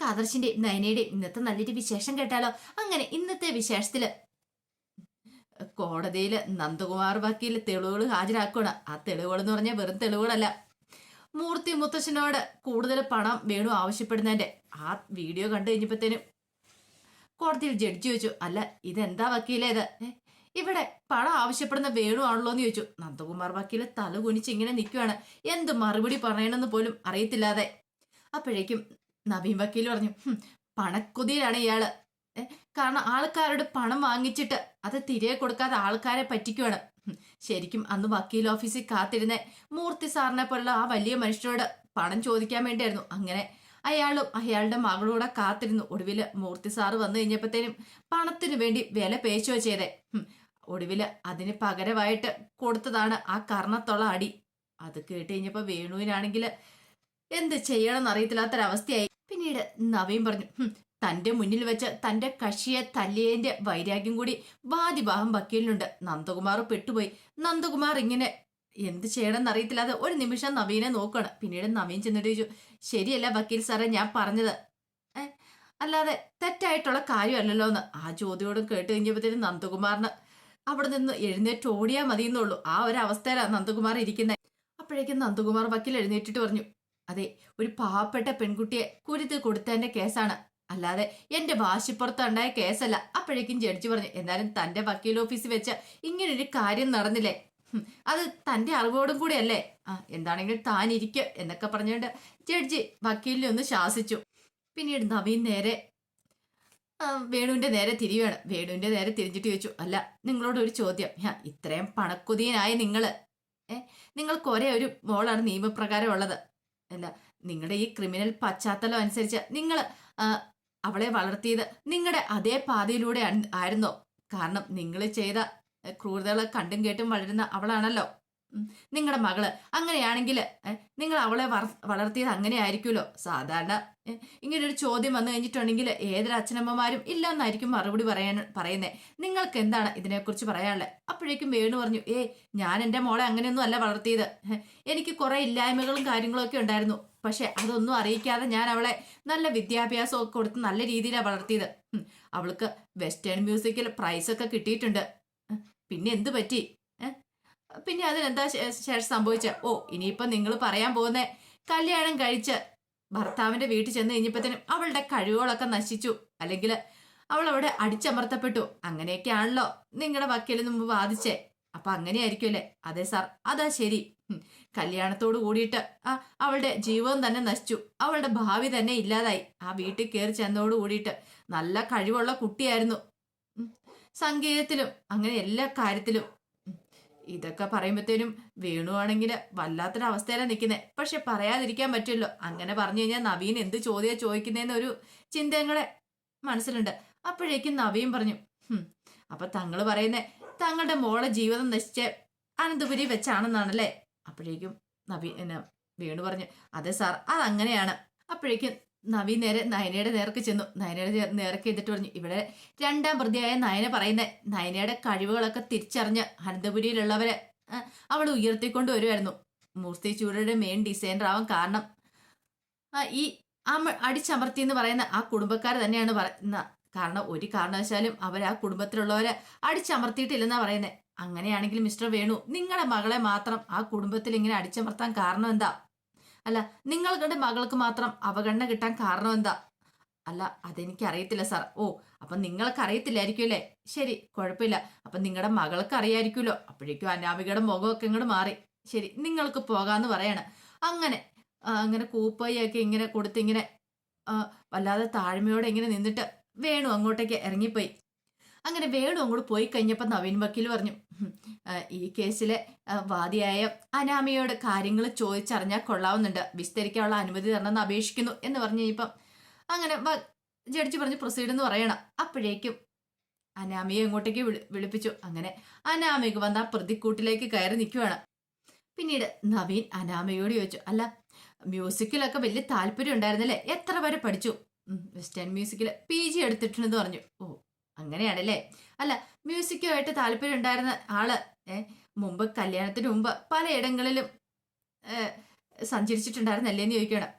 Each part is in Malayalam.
നമുക്ക് ആദർശിന്റെ നയനയുടെ ഇന്നത്തെ നല്ലൊരു വിശേഷം കേട്ടാലോ? അങ്ങനെ ഇന്നത്തെ വിശേഷത്തിൽ കോടതിയിൽ നന്ദകുമാർ വക്കീൽ തെളിവുകൾ ഹാജരാക്കണം ആ തെളിവുകൾ എന്ന് പറഞ്ഞാൽ വെറും തെളിവുകളല്ല. മൂർത്തി മുത്തശ്ശനോട് കൂടുതൽ പണം വേണു ആവശ്യപ്പെടുന്നതിന്റെ? ആ വീഡിയോ കണ്ടു കഴിഞ്ഞപ്പോഴത്തേനും കോടതിയിൽ ജഡ്ജി ചോദിച്ചു അല്ല ഇതെന്താ വക്കീലേത് ഇവിടെ പണം ആവശ്യപ്പെടുന്ന വേണു ആണല്ലോ എന്ന് ചോദിച്ചു. നന്ദകുമാർ വക്കീൽ തല കുനിച്ച് ഇങ്ങനെ നിൽക്കുകയാണ് എന്ത് മറുപടി പറയണമെന്ന് പോലും അറിയത്തില്ലാതെ. അപ്പോഴേക്കും നവീൻ വക്കീൽ പറഞ്ഞു "ഹും, പണക്കൊതിയിലാണ് ഇയാൾ. കാരണം ആൾക്കാരോട് പണം വാങ്ങിച്ചിട്ട് അത് തിരികെ കൊടുക്കാതെ ആൾക്കാരെ പറ്റിക്കുവാണ്. ശരിക്കും അന്ന് വക്കീൽ ഓഫീസിൽ കാത്തിരുന്ന മൂർത്തി സാറിനെ പോലുള്ള ആ വലിയ മനുഷ്യരോട് പണം ചോദിക്കാൻ വേണ്ടിയായിരുന്നു. അങ്ങനെ അയാളും അയാളുടെ മകളും കൂടെ കാത്തിരുന്നു. ഒടുവിൽ മൂർത്തി സാറ് വന്നു കഴിഞ്ഞപ്പോഴത്തേനും പണത്തിനു വേണ്ടി വില പേശോ ചെയ്തേ. ഒടുവിൽ അതിന് പകരമായിട്ട് കൊടുത്തതാണ് ആ കർണത്തുള്ള അടി. അത് കേട്ട് കഴിഞ്ഞപ്പോ വേണുവിനാണെങ്കിൽ എന്ത് ചെയ്യണമെന്ന് അറിയത്തില്ലാത്തൊരവസ്ഥയായി. പിന്നീട് നവീൻ പറഞ്ഞു "ഹും, തന്റെ മുന്നിൽ വെച്ച് തന്റെ കക്ഷിയെ തല്ലിയതിന്റെ വൈരാഗ്യം കൂടി വാദിഭാഗം വക്കീലിനുണ്ട്. നന്ദകുമാർ പെട്ടുപോയി. നന്ദകുമാർ ഇങ്ങനെ എന്ത് ചെയ്യണമെന്ന് അറിയത്തില്ലാതെ ഒരു നിമിഷം നവീനെ നോക്കണം. പിന്നീട് നവീൻ ചെന്നിട്ട് ചോദിച്ചു ശരിയല്ല വക്കീൽ സാറെ ഞാൻ പറഞ്ഞത് അല്ലാതെ തെറ്റായിട്ടുള്ള കാര്യമല്ലല്ലോ എന്ന്. ആ ചോദ്യോടും കേട്ട് കഴിഞ്ഞപ്പോഴത്തേനും നന്ദകുമാറിന് അവിടെ നിന്ന് എഴുന്നേറ്റ് ഓടിയാൽ മതിയെന്നുള്ളൂ. ആ ഒരു അവസ്ഥയിലാണ് നന്ദകുമാർ ഇരിക്കുന്നത് അപ്പോഴേക്കും നന്ദകുമാർ വക്കീൽ എഴുന്നേറ്റിട്ട് പറഞ്ഞു അതെ ഒരു പാവപ്പെട്ട പെൺകുട്ടിയെ കുരുത്ത് കൊടുത്തതിന്റെ കേസാണ്. അല്ലാതെ എന്റെ വാശിപ്പുറത്ത് ഉണ്ടായ കേസല്ല. അപ്പോഴേക്കും ജഡ്ജി പറഞ്ഞു എന്നാലും തന്റെ വക്കീൽ ഓഫീസിൽ വെച്ച് ഇങ്ങനൊരു കാര്യം നടന്നില്ലേ? അത് തന്റെ അറിവോടും കൂടിയല്ലേ? ആ എന്താണെങ്കിലും താൻ ഇരിക്കുക എന്നൊക്കെ പറഞ്ഞുകൊണ്ട് ജഡ്ജി വക്കീലിനെ ഒന്ന് ശാസിച്ചു. പിന്നീട് നവീൻ നേരെ വേണുവിന്റെ നേരെ തിരിയുകയാണ് വേണുവിന്റെ നേരെ തിരിഞ്ഞിട്ട് ചോദിച്ചു അല്ല നിങ്ങളോട് ഒരു ചോദ്യം. ഞാൻ ഇത്രയും പണക്കുതിയനായ നിങ്ങൾ ഏ നിങ്ങൾക്ക് ഒരേ ഒരു മോളാണ് നിയമപ്രകാരം ഉള്ളത് അല്ല നിങ്ങളുടെ ഈ ക്രിമിനൽ പശ്ചാത്തലം അനുസരിച്ച് നിങ്ങൾ അവളെ വളർത്തിയത് നിങ്ങളുടെ അതേ പാതയിലൂടെ ആയിരുന്നോ? കാരണം നിങ്ങൾ ചെയ്ത ക്രൂരതകളെ കണ്ടും കേട്ടും വളരുന്ന അവളാണല്ലോ. നിങ്ങളുടെ മകൾ അങ്ങനെയാണെങ്കിൽ നിങ്ങൾ അവളെ വളർത്തിയത് അങ്ങനെ ആയിരിക്കുമല്ലോ സാധാരണ ഇങ്ങനെ ഒരു ചോദ്യം വന്നു കഴിഞ്ഞിട്ടുണ്ടെങ്കിൽ ഏതൊരു അച്ഛനമ്മമാരും ഇല്ല എന്നായിരിക്കും മറുപടി പറയാൻ പറയുന്നേ. നിങ്ങൾക്ക് എന്താണ് ഇതിനെക്കുറിച്ച് പറയാനുള്ളത് അപ്പോഴേക്കും വേണു പറഞ്ഞു ഏ ഞാൻ എന്റെ മോളെ അങ്ങനെയൊന്നും അല്ല വളർത്തിയത്. എനിക്ക് കുറേ ഇല്ലായ്മകളും കാര്യങ്ങളൊക്കെ ഉണ്ടായിരുന്നു. പക്ഷെ അതൊന്നും അറിയിക്കാതെ ഞാൻ അവളെ നല്ല വിദ്യാഭ്യാസമൊക്കെ കൊടുത്ത് നല്ല രീതിയിലാണ് വളർത്തിയത്. അവൾക്ക് വെസ്റ്റേൺ മ്യൂസിക്കിൽ പ്രൈസൊക്കെ കിട്ടിയിട്ടുണ്ട്. പിന്നെ എന്ത് പറ്റി? പിന്നെ അതിനെന്താ ശേഷം സംഭവിച്ച? ഓ ഇനിയിപ്പം നിങ്ങൾ പറയാൻ പോകുന്ന കല്യാണം കഴിച്ച് ഭർത്താവിന്റെ വീട്ടിൽ ചെന്ന് കഴിഞ്ഞപ്പോഴത്തേനും അവളുടെ കഴിവുകളൊക്കെ നശിച്ചു. അല്ലെങ്കിൽ അവൾ അവിടെ അടിച്ചമർത്തപ്പെട്ടു. അങ്ങനെയൊക്കെയാണല്ലോ നിങ്ങളുടെ വക്കീലിന് മുമ്പ് വാദിച്ചേ. അപ്പൊ അങ്ങനെയായിരിക്കുമല്ലേ? അതെ സാർ അതാ ശരി. കല്യാണത്തോട് കൂടിയിട്ട് ആ അവളുടെ ജീവൻ തന്നെ നശിച്ചു. അവളുടെ ഭാവി തന്നെ ഇല്ലാതായി. ആ വീട്ടിൽ കയറി ചെന്നതോട് കൂടിയിട്ട് നല്ല കഴിവുള്ള കുട്ടിയായിരുന്നു. സംഗീതത്തിലും അങ്ങനെ എല്ലാ കാര്യത്തിലും. ഇതൊക്കെ പറയുമ്പോഴത്തേനും വേണുവാണെങ്കിൽ വല്ലാത്തൊരവസ്ഥയിലാണ് നിൽക്കുന്നത് പക്ഷെ പറയാതിരിക്കാൻ പറ്റുമല്ലോ. അങ്ങനെ പറഞ്ഞു കഴിഞ്ഞാൽ നവീൻ എന്ത് ചോദ്യം ചോദിക്കുന്നതെന്ന് ഒരു ചിന്തയും കൂടെ മനസ്സിലുണ്ട്. അപ്പോഴേക്കും നവീൻ പറഞ്ഞു "ഹും, അപ്പൊ തങ്ങൾ പറയുന്നേ തങ്ങളുടെ മോളെ ജീവിതം നശിച്ച് അനന്തപുരി വെച്ചാണെന്നാണല്ലേ? അപ്പോഴേക്കും നവീൻ വേണു പറഞ്ഞു അതെ സാർ അതങ്ങനെയാണ്. അപ്പോഴേക്കും നവീൻ നേരെ നയനയുടെ നേർക്ക് ചെന്നു. നയനയുടെ നേർക്ക് ചെയ്തിട്ട് പറഞ്ഞു ഇവിടെ രണ്ടാം പ്രതിയായ നയന പറയുന്ന നയനയുടെ കഴിവുകളൊക്കെ തിരിച്ചറിഞ്ഞ് അനന്തപുരിയിലുള്ളവരെ അവൾ ഉയർത്തിക്കൊണ്ട് വരുമായിരുന്നു മൂർത്തി ചൂടയുടെ മെയിൻ ഡിസൈനർ ആവാൻ കാരണം ഈ അമ അടിച്ചമർത്തി എന്ന് പറയുന്ന ആ കുടുംബക്കാർ തന്നെയാണ് പറയുന്ന കാരണം ഒരു കാരണവശാലും അവർ ആ കുടുംബത്തിലുള്ളവരെ അടിച്ചമർത്തിയിട്ടില്ലെന്നാ പറയുന്നത് അങ്ങനെയാണെങ്കിൽ മിസ്റ്റർ വേണു നിങ്ങളുടെ മകളെ മാത്രം ആ കുടുംബത്തിൽ ഇങ്ങനെ അടിച്ചമർത്താൻ കാരണം എന്താ? അല്ല നിങ്ങളുടെ മകൾക്ക് മാത്രം അവഗണന കിട്ടാൻ കാരണം എന്താ? അല്ല അതെനിക്ക് അറിയത്തില്ല സാർ. ഓ അപ്പൊ നിങ്ങൾക്ക് അറിയത്തില്ലായിരിക്കും അല്ലേ? ശരി കുഴപ്പമില്ല. അപ്പൊ നിങ്ങളുടെ മകൾക്ക് അറിയായിരിക്കുമല്ലോ. അപ്പോഴേക്കും അനാമികയുടെ മുഖമൊക്കെ ഇങ്ങോട്ട് മാറി. ശരി നിങ്ങൾക്ക് പോകാന്ന് പറയണം. അങ്ങനെ അങ്ങനെ കൂപ്പയൊക്കെ ഇങ്ങനെ കൊടുത്തിങ്ങനെ വല്ലാതെ താഴ്മയോടെ ഇങ്ങനെ നിന്നിട്ട് വേണു അങ്ങോട്ടേക്ക് ഇറങ്ങിപ്പോയി. അങ്ങനെ വേണു അങ്ങോട്ട് പോയി കഴിഞ്ഞപ്പോൾ നവീൻ വക്കീൽ പറഞ്ഞു ഈ കേസിലെ വാദിയായ അനാമിയോട് കാര്യങ്ങൾ ചോദിച്ചറിഞ്ഞാൽ കൊള്ളാവുന്നുണ്ട്. വിസ്തരിക്കാനുള്ള അനുമതി തരണമെന്ന് അപേക്ഷിക്കുന്നു എന്ന് പറഞ്ഞു കഴിഞ്ഞപ്പം അങ്ങനെ ജഡ്ജി പറഞ്ഞ് പ്രൊസീഡ് എന്ന് പറയണം. അപ്പോഴേക്കും അനാമിയെ ഇങ്ങോട്ടേക്ക് വിളി വിളിപ്പിച്ചു. അങ്ങനെ അനാമിക വന്ന ആ പ്രതിക്കൂട്ടിലേക്ക് കയറി നിൽക്കുവാണ് പിന്നീട് നവീൻ അനാമയോട് ചോദിച്ചു അല്ല മ്യൂസിക്കിലൊക്കെ വലിയ താല്പര്യം ഉണ്ടായിരുന്നല്ലേ? എത്ര വരെ പഠിച്ചു? വെസ്റ്റേൺ മ്യൂസിക്കിൽ പി ജി എടുത്തിട്ടുണ്ടെന്ന് പറഞ്ഞു. ഓ അങ്ങനെയാണല്ലേ? അല്ല മ്യൂസിക്കുമായിട്ട് താല്പര്യം ഉണ്ടായിരുന്ന ആൾ ഏ മുമ്പ് കല്യാണത്തിന് മുമ്പ് പലയിടങ്ങളിലും സഞ്ചരിച്ചിട്ടുണ്ടായിരുന്നല്ലേ എന്ന് ചോദിക്കണം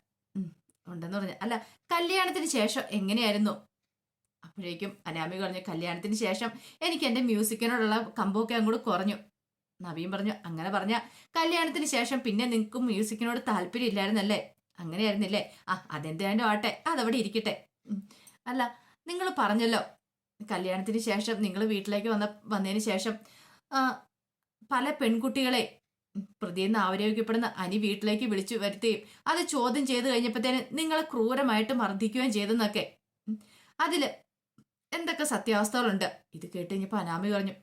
ഉണ്ടെന്ന് പറഞ്ഞു. അല്ല കല്യാണത്തിന് ശേഷം എങ്ങനെയായിരുന്നു? അപ്പോഴേക്കും അനാമി പറഞ്ഞു കല്യാണത്തിന് ശേഷം എനിക്ക് എന്റെ മ്യൂസിക്കിനോടുള്ള കമ്പമൊക്കെ അങ്ങോട്ട് കുറഞ്ഞു. നവീൻ പറഞ്ഞു അങ്ങനെ പറഞ്ഞ കല്യാണത്തിന് ശേഷം പിന്നെ നിങ്ങൾക്ക് മ്യൂസിക്കിനോട് താല്പര്യം ഇല്ലായിരുന്നല്ലേ അങ്ങനെയായിരുന്നില്ലേ? ആ അതെന്തായാലും ആട്ടെ അതവിടെ ഇരിക്കട്ടെ. അല്ല നിങ്ങൾ പറഞ്ഞല്ലോ കല്യാണത്തിന് ശേഷം നിങ്ങൾ വീട്ടിലേക്ക് വന്ന വന്നതിന് ശേഷം പല പെൺകുട്ടികളെ പ്രതി പ്രതിയെന്ന് ആവരോഗ്യപ്പെടുന്ന അനി വീട്ടിലേക്ക് വിളിച്ചു വരുത്തുകയും അത് ചോദ്യം ചെയ്തു കഴിഞ്ഞപ്പോഴത്തേന് നിങ്ങളെ ക്രൂരമായിട്ട് മർദ്ദിക്കുകയും ചെയ്തെന്നൊക്കെ. അതിൽ എന്തൊക്കെ സത്യാവസ്ഥകളുണ്ട്? ഇത് കേട്ട് കഴിഞ്ഞപ്പോൾ അനാമി പറഞ്ഞു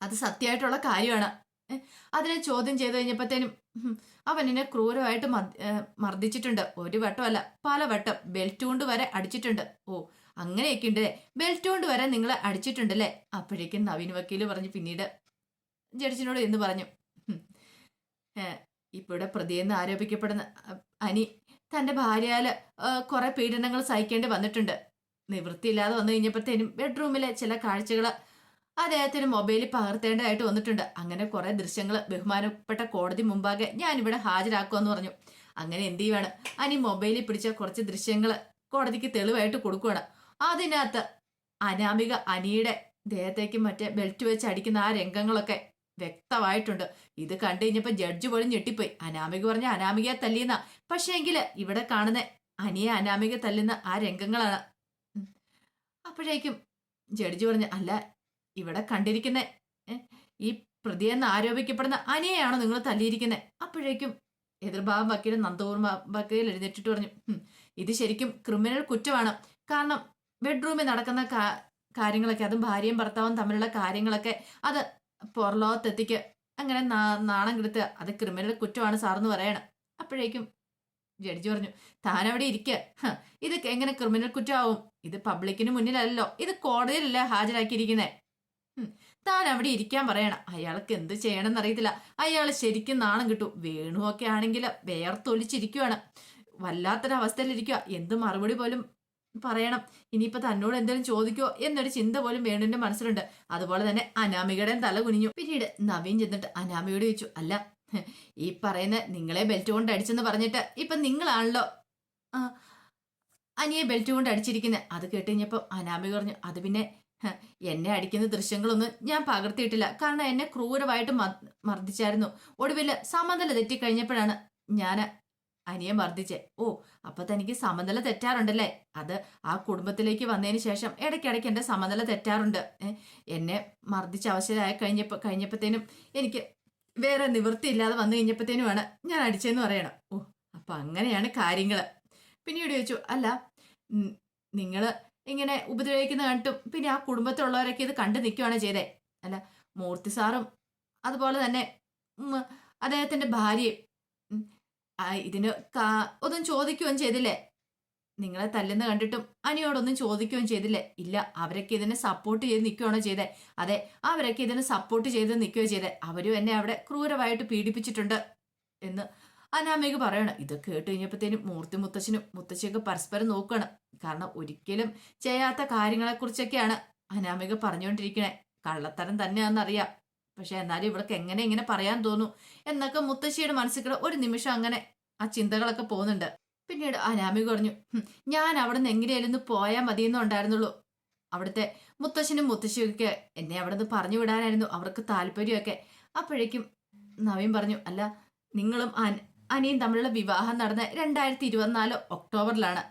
അത് സത്യമായിട്ടുള്ള കാര്യമാണ്. അതിനെ ചോദ്യം ചെയ്തു കഴിഞ്ഞപ്പോഴത്തേനും അവൻ എന്നെ ക്രൂരമായിട്ട് മർദ്ദിച്ചിട്ടുണ്ട്. ഒരു വട്ടമല്ല പല വട്ടം. ബെൽറ്റ് കൊണ്ട് വരെ അടിച്ചിട്ടുണ്ട്. ഓ അങ്ങനെയൊക്കെ ഉണ്ട് ബെൽറ്റ് കൊണ്ട് വരെ നിങ്ങൾ അടിച്ചിട്ടുണ്ടല്ലേ? അപ്പോഴേക്കും നവീൻ വക്കീൽ പറഞ്ഞു പിന്നീട് ജഡ്ജിനോട് എന്ന് പറഞ്ഞു. ഇവിടെ പ്രതിയെന്ന് ആരോപിക്കപ്പെടുന്ന അനി തന്റെ ഭാര്യയാൽ കുറെ പീഡനങ്ങൾ സഹിക്കേണ്ടി വന്നിട്ടുണ്ട്. നിവൃത്തിയില്ലാതെ വന്നു കഴിഞ്ഞപ്പോഴത്തേനും ബെഡ്റൂമിലെ ചില കാഴ്ചകൾ അദ്ദേഹത്തിന് മൊബൈലിൽ പകർത്തേണ്ടതായിട്ട് വന്നിട്ടുണ്ട്. അങ്ങനെ കുറെ ദൃശ്യങ്ങൾ ബഹുമാനപ്പെട്ട കോടതി മുമ്പാകെ ഞാൻ ഇവിടെ ഹാജരാക്കുമെന്ന് പറഞ്ഞു. അങ്ങനെ എന്ത് ചെയ്യുവാണ്? അനി മൊബൈലിൽ പിടിച്ച കുറച്ച് ദൃശ്യങ്ങൾ കോടതിക്ക് തെളിവായിട്ട് കൊടുക്കുകയാണ് അതിനകത്ത് അനാമിക അനിയുടെ ദേഹത്തേക്ക് മറ്റേ ബെൽറ്റ് വെച്ച് അടിക്കുന്ന ആ രംഗങ്ങളൊക്കെ വ്യക്തമായിട്ടുണ്ട്. ഇത് കണ്ടു കഴിഞ്ഞപ്പോൾ ജഡ്ജ് പോലും ഞെട്ടിപ്പോയി. അനാമിക പറഞ്ഞ അനാമികയെ തല്ലിയെന്ന. പക്ഷേ എങ്കിൽ ഇവിടെ കാണുന്ന അനിയെ അനാമിക തല്ലുന്ന ആ രംഗങ്ങളാണ്. അപ്പോഴേക്കും ജഡ്ജ് പറഞ്ഞു അല്ല ഇവിടെ കണ്ടിരിക്കുന്ന ഈ പ്രതിയെന്ന് ആരോപിക്കപ്പെടുന്ന അനിയെയാണോ നിങ്ങൾ തല്ലിയിരിക്കുന്നത് അപ്പോഴേക്കും എതിർഭാവം വക്കീൽ നന്ദൂർ വക്കീൽ എഴുന്നേറ്റിട്ട് പറഞ്ഞു ഇത് ശരിക്കും ക്രിമിനൽ കുറ്റമാണ്. കാരണം ബെഡ്റൂമിൽ നടക്കുന്ന കാര്യങ്ങളൊക്കെ അതും ഭാര്യയും ഭർത്താവും തമ്മിലുള്ള കാര്യങ്ങളൊക്കെ അത് പുറലോകത്തെത്തിക്ക് അങ്ങനെ നാണം കെടുത്തുക അത് ക്രിമിനൽ കുറ്റമാണ് സാറെന്ന് പറയണം. അപ്പോഴേക്കും ജഡ്ജി പറഞ്ഞു താൻ അവിടെ ഇരിക്കുക ഇത് എങ്ങനെ ക്രിമിനൽ കുറ്റമാവും? ഇത് പബ്ലിക്കിന് മുന്നിലല്ലോ ഇത് കോടതിയിലല്ലേ ഹാജരാക്കിയിരിക്കുന്നേ. താൻ അവിടെ ഇരിക്കാൻ പറയണം. അയാൾക്ക് എന്ത് ചെയ്യണമെന്ന് അറിയത്തില്ല അയാൾ ശരിക്കും നാണം കിട്ടും. വേണുവൊക്കെ ആണെങ്കിൽ വേർത്തൊലിച്ചിരിക്കുവാണ്. വല്ലാത്തൊരവസ്ഥയിലിരിക്കുക എന്ത് മറുപടി പോലും പറയണം. ഇനിയിപ്പോ തന്നോട് എന്തെങ്കിലും ചോദിക്കോ എന്നൊരു ചിന്ത പോലും വേണുവിന്റെ മനസ്സിലുണ്ട്. അതുപോലെ തന്നെ അനാമികയുടെയും തല കുനിഞ്ഞു. പിന്നീട് നവീൻ ചെന്നിട്ട് അനാമികയോട് ചോദിച്ചു അല്ല ഈ പറയുന്ന നിങ്ങളെ ബെൽറ്റ് കൊണ്ട് അടിച്ചെന്ന് പറഞ്ഞിട്ട് ഇപ്പൊ നിങ്ങളാണല്ലോ? അനിയെ ബെൽറ്റ് കൊണ്ട് അടിച്ചിരിക്കുന്നത് അത് കേട്ട് കഴിഞ്ഞപ്പോ അനാമിക പറഞ്ഞു അത് പിന്നെ എന്നെ അടിക്കുന്ന ദൃശ്യങ്ങളൊന്നും ഞാൻ പകർത്തിയിട്ടില്ല. കാരണം എന്നെ ക്രൂരമായിട്ട് മർദ്ദിച്ചായിരുന്നു. ഒടുവിൽ സമനില തെറ്റിക്കഴിഞ്ഞപ്പോഴാണ് ഞാൻ അനിയെ വർദ്ധിച്ചേ ഓ അപ്പൊ തനിക്ക് സമനില തെറ്റാറുണ്ടല്ലേ? അത് ആ കുടുംബത്തിലേക്ക് വന്നതിന് ശേഷം ഇടയ്ക്കിടയ്ക്ക് എന്റെ സമനില തെറ്റാറുണ്ട്. എന്നെ മർദ്ദിച്ച് അവശരായി കഴിഞ്ഞപ്പോ കഴിഞ്ഞപ്പോഴത്തേനും എനിക്ക് വേറെ നിവൃത്തിയില്ലാതെ വന്നു കഴിഞ്ഞപ്പോഴത്തേനുമാണ് ഞാൻ അടിച്ചതെന്ന് പറയണം. ഓ അപ്പൊ അങ്ങനെയാണ് കാര്യങ്ങൾ. പിന്നീട് ചോദിച്ചു അല്ല നിങ്ങൾ ഇങ്ങനെ ഉപദ്രവിക്കുന്ന കണ്ടിട്ടും പിന്നെ ആ കുടുംബത്തിലുള്ളവരൊക്കെ ഇത് കണ്ടു നിൽക്കുകയാണ് ചെയ്തേ? അല്ല മൂർത്തി സാറും അതുപോലെ തന്നെ അദ്ദേഹത്തിന്റെ ഭാര്യയും ആ, ഇതിന് ഒന്നും ചോദിക്കുകയും ചെയ്തില്ലേ? നിങ്ങളെ തല്ലുന്ന കണ്ടിട്ടും അനിയോടൊന്നും ചോദിക്കുകയും ചെയ്തില്ലേ? ഇല്ല അവരൊക്കെ ഇതിനെ സപ്പോർട്ട് ചെയ്ത് നിൽക്കുകയാണോ ചെയ്തേ? അതെ അവരൊക്കെ ഇതിനെ സപ്പോർട്ട് ചെയ്ത് നിൽക്കുകയോ ചെയ്തേ. അവരും എന്നെ അവിടെ ക്രൂരമായിട്ട് പീഡിപ്പിച്ചിട്ടുണ്ട് എന്ന് അനാമിക പറയണം. ഇത് കേട്ട് കഴിഞ്ഞപ്പോഴത്തേനും മൂർത്തി മുത്തശ്ശനും മുത്തശ്ശിയൊക്കെ പരസ്പരം നോക്കണം. കാരണം ഒരിക്കലും ചെയ്യാത്ത കാര്യങ്ങളെക്കുറിച്ചൊക്കെയാണ് അനാമിക പറഞ്ഞുകൊണ്ടിരിക്കണേ. കള്ളത്തരം തന്നെയാണെന്നറിയാം. പക്ഷെ എന്നാലും ഇവൾക്ക് എങ്ങനെ ഇങ്ങനെ പറയാൻ തോന്നും എന്നൊക്കെ മുത്തശ്ശിയുടെ മനസ്സിൽ ഒരു നിമിഷം അങ്ങനെ ആ ചിന്തകളൊക്കെ പോകുന്നുണ്ട്. പിന്നീട് അനാമിക പറഞ്ഞു "ഹും, ഞാൻ അവിടെ നിന്ന് എങ്ങനെയായിരുന്നു പോയാൽ മതിയെന്നുണ്ടായിരുന്നുള്ളൂ അവിടുത്തെ മുത്തശ്ശനും മുത്തശ്ശിയൊക്കെ എന്നെ അവിടെ നിന്ന് പറഞ്ഞു വിടാനായിരുന്നു അവർക്ക് താല്പര്യമൊക്കെ. അപ്പോഴേക്കും നവീൻ പറഞ്ഞു അല്ല നിങ്ങളും അനിയും തമ്മിലുള്ള വിവാഹം നടന്ന രണ്ടായിരത്തി ഇരുപത്തിനാല് ഒക്ടോബറിലാണ്.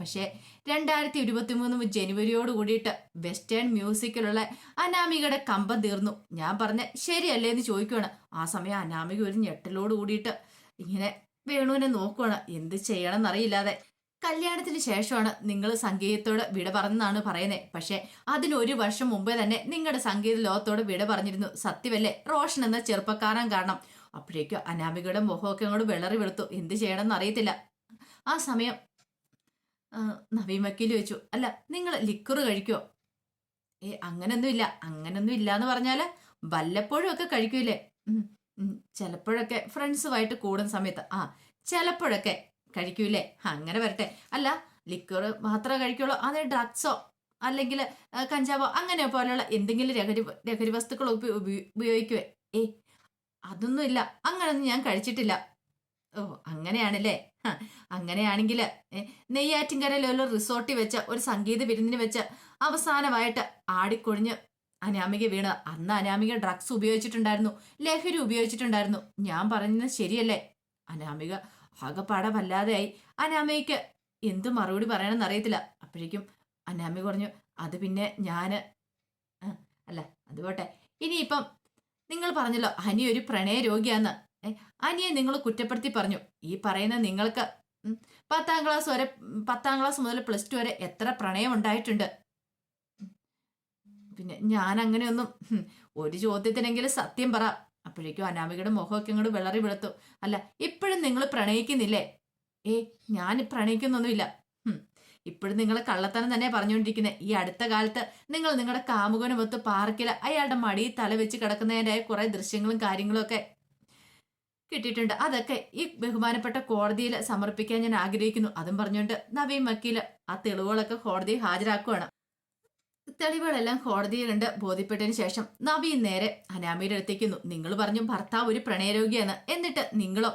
പക്ഷേ രണ്ടായിരത്തി ഇരുപത്തി മൂന്ന് ജനുവരിയോട് കൂടിയിട്ട് വെസ്റ്റേൺ മ്യൂസിക്കിലുള്ള അനാമികയുടെ കമ്പം തീർന്നു. ഞാൻ പറഞ്ഞ ശരിയല്ലേ എന്ന് ചോദിക്കുവാണ്. ആ സമയം അനാമിക ഒരു ഞെട്ടലോട് കൂടിയിട്ട് ഇങ്ങനെ വേണുവിനെ നോക്കുവാണ്. എന്ത് ചെയ്യണം എന്നറിയില്ലാതെ കല്യാണത്തിന് ശേഷമാണ് നിങ്ങൾ സംഗീതത്തോട് വിട പറഞ്ഞെന്നാണ് പറയുന്നത് പക്ഷേ അതിനൊരു വർഷം മുമ്പേ തന്നെ നിങ്ങളുടെ സംഗീത ലോകത്തോട് വിട പറഞ്ഞിരുന്നു. സത്യമല്ലേ? റോഷൻ എന്ന ചെറുപ്പക്കാരൻ കാരണം. അപ്പോഴേക്കും അനാമികയുടെ മുഖമൊക്കെ അങ്ങോട്ട് വിളറി വെളുത്തു. എന്ത് ചെയ്യണമെന്ന് അറിയത്തില്ല ആ സമയം നവീൻ വക്കീൽ ചോദിച്ചു അല്ല നിങ്ങൾ ലിക്കർ കഴിക്കുമോ ഏ അങ്ങനൊന്നുമില്ല അങ്ങനൊന്നും ഇല്ല എന്ന് പറഞ്ഞാൽ വല്ലപ്പോഴും ഒക്കെ കഴിക്കൂലേ. ചിലപ്പോഴൊക്കെ ഫ്രണ്ട്സുമായിട്ട് കൂടുന്ന സമയത്ത് ആ ചിലപ്പോഴൊക്കെ കഴിക്കൂലേ? അങ്ങനെ വരട്ടെ. അല്ല ലിക്കർ മാത്രമേ കഴിക്കുള്ളൂ. അതെ ഡ്രഗ്സോ അല്ലെങ്കിൽ കഞ്ചാവോ അങ്ങനെ പോലെയുള്ള എന്തെങ്കിലും ലഹരി ലഹരി വസ്തുക്കളോ ഉപയോ ഉപ- ഉപയോഗിക്കുവേ? ഏ അതൊന്നും ഇല്ല അങ്ങനൊന്നും ഞാൻ കഴിച്ചിട്ടില്ല. ഓ അങ്ങനെയാണല്ലേ? അങ്ങനെയാണെങ്കിൽ നെയ്യാറ്റിൻകരയിലുള്ള റിസോർട്ടിൽ വെച്ച ഒരു സംഗീത വിരുന്നിന് വെച്ച് അവസാനമായിട്ട് ആടിക്കൊഴിഞ്ഞ് അനാമിക വീണ്. അന്ന് അനാമിക ഡ്രഗ്സ് ഉപയോഗിച്ചിട്ടുണ്ടായിരുന്നു. ലഹരി ഉപയോഗിച്ചിട്ടുണ്ടായിരുന്നു. ഞാൻ പറഞ്ഞത് ശരിയല്ലേ? അനാമിക ആകെപ്പാടെ വല്ലാതെയായി അനാമികയ്ക്ക് എന്ത് മറുപടി പറയണമെന്ന് അറിയത്തില്ല. അപ്പോഴേക്കും അനാമിക പറഞ്ഞു അത് പിന്നെ ഞാൻ അല്ല അതുപോട്ടെ ഇനിയിപ്പം നിങ്ങൾ പറഞ്ഞല്ലോ ഹനി ഒരു പ്രണയ രോഗിയാന്ന് അനിയെ നിങ്ങൾ കുറ്റപ്പെടുത്തി പറഞ്ഞു. ഈ പറയുന്ന നിങ്ങൾക്ക് പത്താം ക്ലാസ് വരെ പത്താം ക്ലാസ് മുതൽ പ്ലസ് ടു വരെ എത്ര പ്രണയം ഉണ്ടായിട്ടുണ്ട് പിന്നെ ഞാൻ അങ്ങനെയൊന്നും ഒരു ചോദ്യത്തിനെങ്കിലും സത്യം പറ. അപ്പോഴേക്കും അനാമികയുടെ മുഖമൊക്കെ ഇങ്ങോട്ട് വിളറി വിളത്തു. അല്ല ഇപ്പോഴും നിങ്ങൾ പ്രണയിക്കുന്നില്ലേ? ഏ ഞാൻ പ്രണയിക്കുന്നൊന്നുമില്ല. ഇപ്പോഴും നിങ്ങൾ കള്ളത്തനം തന്നെ പറഞ്ഞുകൊണ്ടിരിക്കുന്നത് ഈ അടുത്ത കാലത്ത് നിങ്ങൾ നിങ്ങളുടെ കാമുകനുമൊത്ത് പാർക്കിൽ അയാളുടെ മടിയിൽ തല വെച്ച് കിടക്കുന്നതിന്റെ കുറേ ദൃശ്യങ്ങളും കാര്യങ്ങളും ഒക്കെ കിട്ടിയിട്ടുണ്ട്. അതൊക്കെ ഈ ബഹുമാനപ്പെട്ട കോടതിയിൽ സമർപ്പിക്കാൻ ഞാൻ ആഗ്രഹിക്കുന്നു. അതും പറഞ്ഞുകൊണ്ട് നവീൻ വക്കീൽ ആ തെളിവുകളൊക്കെ കോടതിയിൽ ഹാജരാക്കുകയാണ് തെളിവുകളെല്ലാം കോടതിയിലുണ്ട്. ബോധ്യപ്പെട്ടതിന് ശേഷം നവീൻ നേരെ അനാമിയുടെ അടുത്തേക്കുന്നു നിങ്ങൾ പറഞ്ഞു ഭർത്താവ് ഒരു പ്രണയരോഗിയാണ്. എന്നിട്ട് നിങ്ങളോ?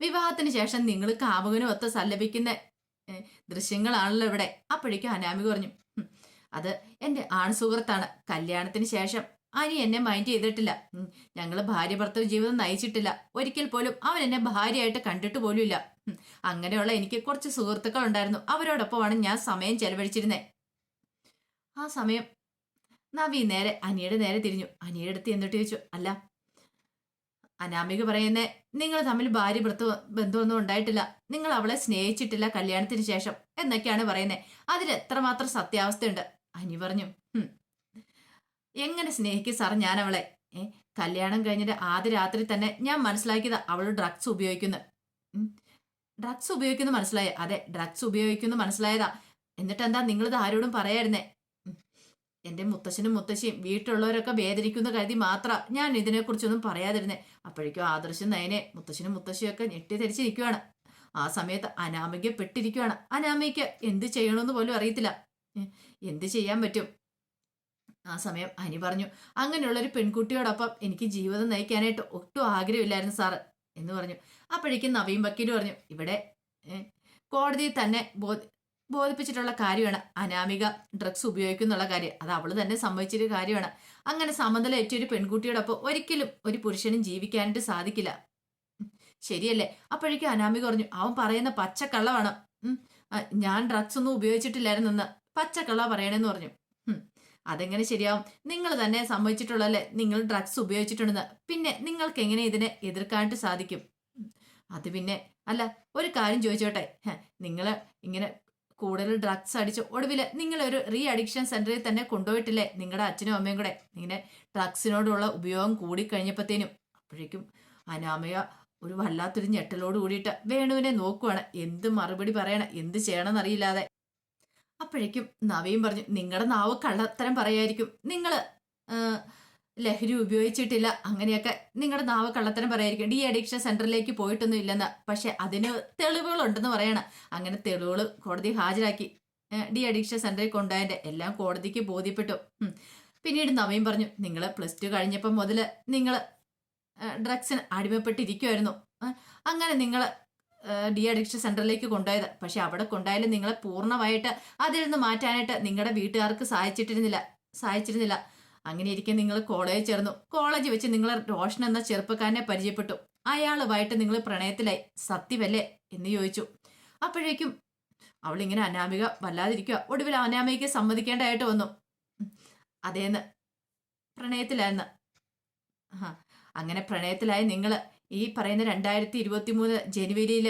വിവാഹത്തിന് ശേഷം നിങ്ങൾ കാമുകനും ഒത്ത് സല്ലപിക്കുന്ന ദൃശ്യങ്ങളാണല്ലോ ഇവിടെ. അപ്പോഴേക്കും അനാമി പറഞ്ഞു. അത് എന്റെ ആൺസുഹൃത്താണ് കല്യാണത്തിന് ശേഷം അനി എന്നെ മൈൻഡ് ചെയ്തിട്ടില്ല. ഞങ്ങൾ ഭാര്യ ഭർത്തവ് ജീവിതം നയിച്ചിട്ടില്ല. ഒരിക്കൽ പോലും അവൻ എന്നെ ഭാര്യയായിട്ട് കണ്ടിട്ട് പോലുമില്ല. അങ്ങനെയുള്ള എനിക്ക് കുറച്ച് സുഹൃത്തുക്കൾ ഉണ്ടായിരുന്നു അവരോടൊപ്പമാണ് ഞാൻ സമയം ചെലവഴിച്ചിരുന്നത് ആ സമയം നവി നേരെ അനിയുടെ നേരെ തിരിഞ്ഞു. അനിയുടെ അടുത്ത് എന്നിട്ട് ചോദിച്ചു അല്ല അനാമിക പറയുന്നേ നിങ്ങൾ തമ്മിൽ ഭാര്യ ഭർത്തൃ ബന്ധമൊന്നും ഉണ്ടായിട്ടില്ല. നിങ്ങൾ അവളെ സ്നേഹിച്ചിട്ടില്ല കല്യാണത്തിന് ശേഷം എന്നൊക്കെയാണ് പറയുന്നത് അതിൽ എത്രമാത്രം സത്യാവസ്ഥയുണ്ട്. അനി പറഞ്ഞു "ഹും, എങ്ങനെ സ്നേഹിക്കും സാർ ഞാൻ അവളെ ഏ കല്യാണം കഴിഞ്ഞിട്ട് ആദ്യ രാത്രി തന്നെ ഞാൻ മനസ്സിലാക്കിയത് അവൾ ഡ്രഗ്സ് ഉപയോഗിക്കുന്നു. ഡ്രഗ്സ് ഉപയോഗിക്കുന്നു മനസ്സിലായ? അതെ ഡ്രഗ്സ് ഉപയോഗിക്കുന്നു മനസ്സിലായതാ. എന്നിട്ട് എന്താ നിങ്ങളിത് ആരോടും പറയായിരുന്നേ ഉം. എന്റെ മുത്തശ്ശനും മുത്തശ്ശിയും വീട്ടിലുള്ളവരൊക്കെ വേദനിക്കുന്ന കരുതി മാത്രം ഞാൻ ഇതിനെക്കുറിച്ചൊന്നും പറയാതിരുന്നേ. അപ്പോഴേക്കും ആദർശം നയനെ മുത്തശ്ശനും മുത്തശ്ശിയൊക്കെ ഞെട്ടിധരിച്ച് നിൽക്കുവാണ് ആ സമയത്ത് അനാമിക പെട്ടിരിക്കുവാണ് അനാമിക്ക് എന്ത് ചെയ്യണമെന്ന് പോലും അറിയത്തില്ല. എന്ത് ചെയ്യാൻ പറ്റും? ആ സമയം അനി പറഞ്ഞു അങ്ങനെയുള്ളൊരു പെൺകുട്ടിയോടൊപ്പം എനിക്ക് ജീവിതം നയിക്കാനായിട്ട് ഒട്ടും ആഗ്രഹമില്ലായിരുന്നു സാറ് എന്ന് പറഞ്ഞു. അപ്പോഴേക്കും നവീൻ വക്കീൽ പറഞ്ഞു ഇവിടെ കോടതിയിൽ തന്നെ ബോധ ബോധിപ്പിച്ചിട്ടുള്ള കാര്യമാണ് അനാമിക ഡ്രഗ്സ് ഉപയോഗിക്കുന്നുള്ള കാര്യം. അത് അവൾ തന്നെ സംഭവിച്ചൊരു കാര്യമാണ്. അങ്ങനെ സമനില ഒരു പെൺകുട്ടിയോടൊപ്പം ഒരിക്കലും ഒരു പുരുഷനും ജീവിക്കാനായിട്ട് സാധിക്കില്ല. ശരിയല്ലേ? അപ്പോഴേക്കും അനാമിക പറഞ്ഞു അവൻ പറയുന്ന പച്ചക്കള്ളമാണ് ഞാൻ ഡ്രഗ്സ് ഒന്നും ഉപയോഗിച്ചിട്ടില്ലായിരുന്നു എന്ന് പച്ചക്കള്ള പറയണെന്ന് പറഞ്ഞു. അതെങ്ങനെ ശരിയാവും? നിങ്ങൾ തന്നെ സംഭവിച്ചിട്ടുള്ളല്ലേ നിങ്ങൾ ഡ്രഗ്സ് ഉപയോഗിച്ചിട്ടുണ്ടെന്ന്. പിന്നെ നിങ്ങൾക്ക് എങ്ങനെ ഇതിനെ എതിർക്കാനായിട്ട് സാധിക്കും? അത് പിന്നെ അല്ല ഒരു കാര്യം ചോദിച്ചോട്ടെ. നിങ്ങൾ ഇങ്ങനെ കൂടുതൽ ഡ്രഗ്സ് അടിച്ച് ഒടുവിൽ നിങ്ങൾ ഒരു റീ അഡിക്ഷൻ സെന്ററിൽ തന്നെ കൊണ്ടുപോയിട്ടില്ലേ? നിങ്ങളുടെ അച്ഛനും അമ്മയും കൂടെ. ഇങ്ങനെ ഡ്രഗ്സിനോടുള്ള ഉപയോഗം കൂടി കഴിഞ്ഞപ്പോഴത്തേനും അപ്പോഴേക്കും അനാമയ ഒരു വല്ലാത്തൊരു ഞെട്ടലോട് കൂടിയിട്ട് വേണുവിനെ നോക്കുവാണ്. എന്ത് മറുപടി പറയണം? എന്ത് ചെയ്യണമെന്ന് അറിയില്ലാതെ അപ്പോഴേക്കും നവീൻ പറഞ്ഞു നിങ്ങളുടെ നാവ് കള്ളത്തരം പറയായിരിക്കും. നിങ്ങൾ ലഹരി ഉപയോഗിച്ചിട്ടില്ല. അങ്ങനെയൊക്കെ നിങ്ങളുടെ നാവ് കള്ളത്തരം പറയായിരിക്കും. ഡി അഡിക്ഷൻ സെന്ററിലേക്ക് പോയിട്ടൊന്നും ഇല്ലെന്ന്. പക്ഷെ അതിന് തെളിവുകളുണ്ടെന്ന് പറയണം. അങ്ങനെ തെളിവുകൾ കോടതി ഹാജരാക്കി. ഡി അഡിക്ഷൻ സെന്ററിൽ കൊണ്ടുപോയതിന്റെ എല്ലാം കോടതിക്ക് ബോധ്യപ്പെട്ടു. പിന്നീട് നവീൻ പറഞ്ഞു നിങ്ങൾ പ്ലസ് ടു കഴിഞ്ഞപ്പം മുതൽ നിങ്ങൾ ഡ്രഗ്സിന് അടിമപ്പെട്ടിരിക്കുമായിരുന്നു അങ്ങനെ നിങ്ങൾ ഡി അഡിക്ഷൻ സെന്ററിലേക്ക് കൊണ്ടുപോയത്. പക്ഷെ അവിടെ കൊണ്ടുപോയാലും നിങ്ങളെ പൂർണമായിട്ട് അതിൽ നിന്ന് മാറ്റാനായിട്ട് നിങ്ങളുടെ വീട്ടുകാർക്ക് സഹായിച്ചിട്ടിരുന്നില്ല. സഹായിച്ചിരുന്നില്ല. അങ്ങനെ ഇരിക്കെ നിങ്ങൾ കോളേജ് ചേർന്നു. കോളേജ് വെച്ച് നിങ്ങൾ റോഷൻ എന്ന ചെറുപ്പക്കാരനെ പരിചയപ്പെട്ടു. അയാളുമായിട്ട് നിങ്ങൾ പ്രണയത്തിലായി. സത്യമല്ലേ എന്ന് ചോദിച്ചു. അപ്പോഴേക്കും അവളിങ്ങനെ അനാമിക വല്ലാതിരിക്കുക ഒടുവിൽ അനാമികയ്ക്ക് സമ്മതിക്കേണ്ടതായിട്ട് വന്നു. അതേന്ന്. പ്രണയത്തിലായിരുന്നു അങ്ങനെ പ്രണയത്തിലായി നിങ്ങൾ ഈ പറയുന്ന രണ്ടായിരത്തി ഇരുപത്തി മൂന്ന് ജനുവരിയിൽ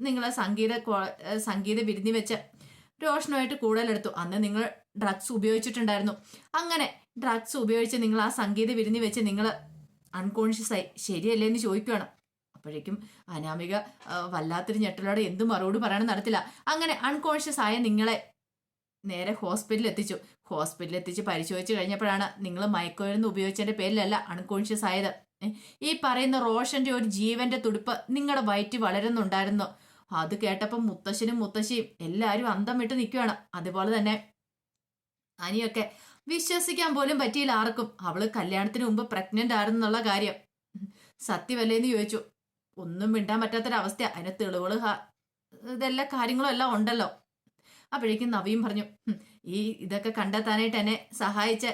നിങ്ങൾ സംഗീത സംഗീത വിരുന്നി വെച്ച രോഷനുമായിട്ട് കൂടുതലെടുത്തു അന്ന് നിങ്ങൾ ഡ്രഗ്സ് ഉപയോഗിച്ചിട്ടുണ്ടായിരുന്നു. അങ്ങനെ ഡ്രഗ്സ് ഉപയോഗിച്ച് നിങ്ങൾ ആ സംഗീത വിരുന്നി വെച്ച് നിങ്ങൾ അൺകോൺഷ്യസ് ആയി. ശരിയല്ലേ എന്ന് ചോദിക്കുകയാണ് അപ്പോഴേക്കും അനാമിക വല്ലാത്തൊരു ഞെട്ടലോടെ എന്ത് മറുപടി പറയണം നടത്തില്ല. അങ്ങനെ അൺകോൺഷ്യസ് ആയ നിങ്ങളെ നേരെ ഹോസ്പിറ്റലിൽ എത്തിച്ചു. ഹോസ്പിറ്റലിൽ എത്തിച്ച് പരിശോധിച്ച് കഴിഞ്ഞപ്പോഴാണ് നിങ്ങൾ മയക്കുമരുന്ന് ഉപയോഗിച്ചതിന്റെ പേരിലല്ല അൺകോൺഷ്യസ് ആയത്. ഈ പറയുന്ന റോഷന്റെ ഒരു ജീവന്റെ തുടിപ്പ് നിങ്ങളുടെ വയറ്റിൽ വളരുന്നുണ്ടായിരുന്നു. അത് കേട്ടപ്പോൾ മുത്തശ്ശനും മുത്തശ്ശിയും എല്ലാരും അന്തം വിട്ട് നിൽക്കുകയാണ് അതുപോലെ തന്നെ അനിയൊക്കെ വിശ്വസിക്കാൻ പോലും പറ്റിയില്ല ആർക്കും. അവൾ കല്യാണത്തിന് മുമ്പ് പ്രഗ്നന്റ് ആയിരുന്നുള്ള കാര്യം. സത്യമല്ലേന്ന് ചോദിച്ചു. ഒന്നും മിണ്ടാൻ പറ്റാത്തൊരവസ്ഥ അതിന് തെളിവുകൾ ഇതെല്ലാ കാര്യങ്ങളും എല്ലാം ഉണ്ടല്ലോ. അപ്പോഴേക്കും നവിയും പറഞ്ഞു ഈ ഇതൊക്കെ കണ്ടെത്താനായിട്ട് എന്നെ സഹായിച്ച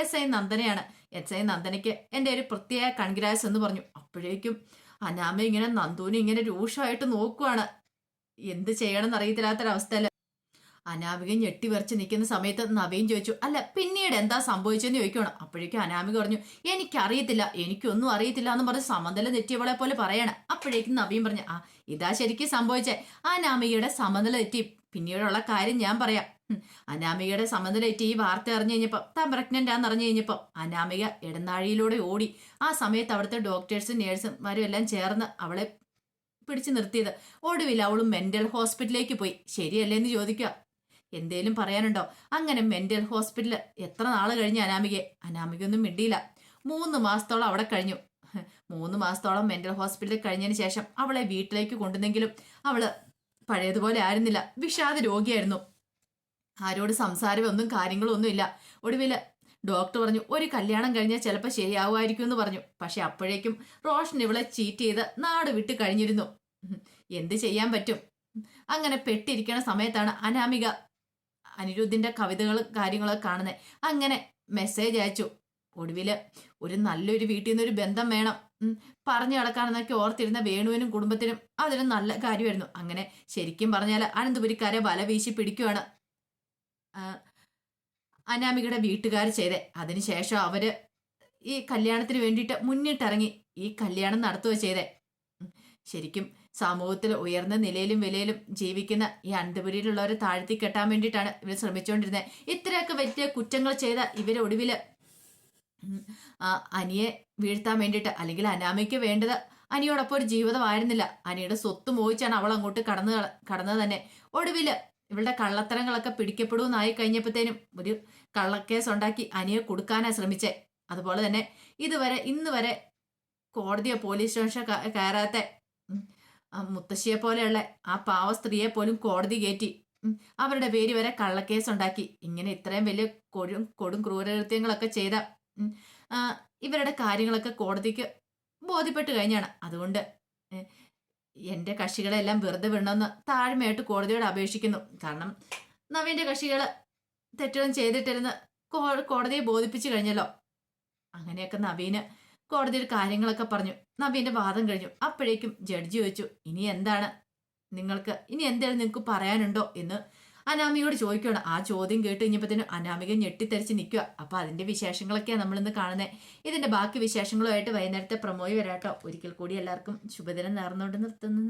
എസ് ഐ നന്ദനയാണ്. എസ് ഐ നന്ദനയ്ക്ക് എന്റെ ഒരു പ്രത്യേക കൺഗ്രാസ് എന്ന് പറഞ്ഞു. അപ്പോഴേക്കും അനാമ ഇങ്ങനെ നന്ദുവിനെ ഇങ്ങനെ രൂക്ഷമായിട്ട് നോക്കുവാണ്. എന്ത് ചെയ്യണമെന്ന് അറിയത്തില്ലാത്തൊരവസ്ഥയല്ല അനാമിക ഞെട്ടി വരച്ച് നിൽക്കുന്ന സമയത്ത് നവീൻ ചോദിച്ചു അല്ല പിന്നീട് എന്താ സംഭവിച്ചെന്ന് ചോദിക്കണം അപ്പോഴേക്കും അനാമിക പറഞ്ഞു എനിക്കറിയത്തില്ല എനിക്കൊന്നും അറിയത്തില്ല എന്ന് പറഞ്ഞ് സമനില തെറ്റിയവളെ പോലെ പറയണം. അപ്പോഴേക്കും നവീൻ പറഞ്ഞു ആ ഇതാ ശരിക്കും സംഭവിച്ചേ. അനാമികയുടെ സമന്തല തെറ്റി. പിന്നീടുള്ള കാര്യം ഞാൻ പറയാം. അനാമികയുടെ സമ്മതിലേറ്റ് ഈ വാർത്ത അറിഞ്ഞു കഴിഞ്ഞപ്പം താൻ പ്രഗ്നന്റ് ആണെന്ന് അറിഞ്ഞു കഴിഞ്ഞപ്പം അനാമിക ഇടനാഴിയിലൂടെ ഓടി. ആ സമയത്ത് അവിടുത്തെ ഡോക്ടേഴ്സും നേഴ്സുമാരും എല്ലാം ചേർന്ന് അവളെ പിടിച്ചു നിർത്തിയത്. ഒടുവിൽ അവളും മെന്റൽ ഹോസ്പിറ്റലിലേക്ക് പോയി. ശരിയല്ലേ എന്ന് ചോദിക്കുക എന്തേലും പറയാനുണ്ടോ? അങ്ങനെ മെന്റൽ ഹോസ്പിറ്റലിൽ എത്ര നാൾ കഴിഞ്ഞ് അനാമികയെ? അനാമികയൊന്നും മിണ്ടിയില്ല. മൂന്ന് മാസത്തോളം അവിടെ കഴിഞ്ഞു. മൂന്ന് മാസത്തോളം മെന്റൽ ഹോസ്പിറ്റലിൽ കഴിഞ്ഞതിന് ശേഷം അവളെ വീട്ടിലേക്ക് കൊണ്ടുവന്നെങ്കിലും അവൾ പഴയതുപോലെ ആയിരുന്നില്ല. വിഷാദ രോഗിയായിരുന്നു. ആരോട് സംസാരം ഒന്നും കാര്യങ്ങളും ഒന്നും ഇല്ല. ഒടുവിൽ ഡോക്ടർ പറഞ്ഞു ഒരു കല്യാണം കഴിഞ്ഞാൽ ചിലപ്പോൾ ശരിയാവുമായിരിക്കും എന്ന് പറഞ്ഞു. പക്ഷെ അപ്പോഴേക്കും റോഷൻ ഇവളെ ചീറ്റ് ചെയ്ത് നാട് വിട്ട് കഴിഞ്ഞിരുന്നു. എന്ത് ചെയ്യാൻ പറ്റും? അങ്ങനെ പെട്ടിരിക്കണ സമയത്താണ് അനാമിക അനിരുദ്ധിന്റെ കവിതകളും കാര്യങ്ങളൊക്കെ കാണുന്നത് അങ്ങനെ മെസ്സേജ് അയച്ചു. ഒടുവിൽ ഒരു നല്ലൊരു വീട്ടിൽ നിന്നൊരു ബന്ധം വേണം. പറഞ്ഞു കിടക്കാനെന്നൊക്കെ ഓർത്തിരുന്ന വേണുവിനും കുടുംബത്തിനും അതൊരു നല്ല കാര്യമായിരുന്നു. അങ്ങനെ ശരിക്കും പറഞ്ഞാൽ അനന്തപുരിക്കാരെ വല വീശി പിടിക്കുവാണ്. അനാമികയുടെ വീട്ടുകാർ ചെയ്തേ. അതിനുശേഷം അവർ ഈ കല്യാണത്തിന് വേണ്ടിയിട്ട് മുന്നിട്ടിറങ്ങി ഈ കല്യാണം നടത്തുക ചെയ്തേ. ശരിക്കും സമൂഹത്തിൽ ഉയർന്ന നിലയിലും വിലയിലും ജീവിക്കുന്ന ഈ അനന്തപുരിയിലുള്ളവരെ താഴ്ത്തി കെട്ടാൻ വേണ്ടിയിട്ടാണ് ഇവർ ശ്രമിച്ചുകൊണ്ടിരുന്നത് ഇത്രയൊക്കെ വലിയ കുറ്റങ്ങൾ ചെയ്ത ഇവരെ ഒടുവിൽ അനിയെ വീഴ്ത്താൻ വേണ്ടിയിട്ട് അല്ലെങ്കിൽ അനാമയ്ക്ക് വേണ്ടത് അനിയോടൊപ്പം ഒരു ജീവിതമായിരുന്നില്ല. അനിയുടെ സ്വത്ത് മോഹിച്ചാണ് അവൾ അങ്ങോട്ട് കടന്നു കടന്നത് തന്നെ. ഒടുവിൽ ഇവളുടെ കള്ളത്തരങ്ങളൊക്കെ പിടിക്കപ്പെടുമെന്നായി കഴിഞ്ഞപ്പോഴത്തേനും ഒരു കള്ളക്കേസ് ഉണ്ടാക്കി അനിയെ കൊടുക്കാനാ ശ്രമിച്ചേ. അതുപോലെ തന്നെ ഇതുവരെ ഇന്ന് വരെ കോടതിയോ പോലീസ് സ്റ്റേഷനോ കയറാത്ത മുത്തശ്ശിയെ പോലെയുള്ള ആ പാവ സ്ത്രീയെ പോലും കോടതി കയറ്റി അവരുടെ പേര് വരെ കള്ളക്കേസ് ഉണ്ടാക്കി. ഇങ്ങനെ ഇത്രയും വലിയ കൊടും കൊടും ക്രൂരകൃത്യങ്ങളൊക്കെ ചെയ്ത ഇവരുടെ കാര്യങ്ങളൊക്കെ കോടതിക്ക് ബോധ്യപ്പെട്ട് കഴിഞ്ഞാണ്. അതുകൊണ്ട് എന്റെ കക്ഷികളെല്ലാം വെറുതെ വിടണമെന്ന് താഴ്മയായിട്ട് കോടതിയോട് അപേക്ഷിക്കുന്നു. കാരണം നവീന്റെ കക്ഷികൾ തെറ്റൊന്നും ചെയ്തിട്ടിരുന്ന് കോടതിയെ ബോധിപ്പിച്ചു കഴിഞ്ഞല്ലോ. അങ്ങനെയൊക്കെ നവീന് കോടതിയിൽ കാര്യങ്ങളൊക്കെ പറഞ്ഞു. നവീന്റെ വാദം കഴിഞ്ഞു. അപ്പോഴേക്കും ജഡ്ജി ചോദിച്ചു ഇനി എന്താണ്? നിങ്ങൾക്ക് ഇനി എന്തെങ്കിലും നിങ്ങൾക്ക് പറയാനുണ്ടോ? എന്ന് അനാമികയോട് ചോദിക്കുകയാണ്. ആ ചോദ്യം കേട്ട് കഴിഞ്ഞപ്പോഴത്തേനും അനാമിക ഞെട്ടിത്തെറിച്ച് നിൽക്കുക. അപ്പോൾ അതിന്റെ വിശേഷങ്ങളൊക്കെയാണ് നമ്മളിന്ന് കാണുന്നത് ഇതിന്റെ ബാക്കി വിശേഷങ്ങളുമായിട്ട് വൈകുന്നേരത്തെ പ്രമോയി വരാട്ടോ. ഒരിക്കൽ കൂടി എല്ലാവർക്കും ശുഭദിനം നേർന്നുകൊണ്ട് നിർത്തുന്നു.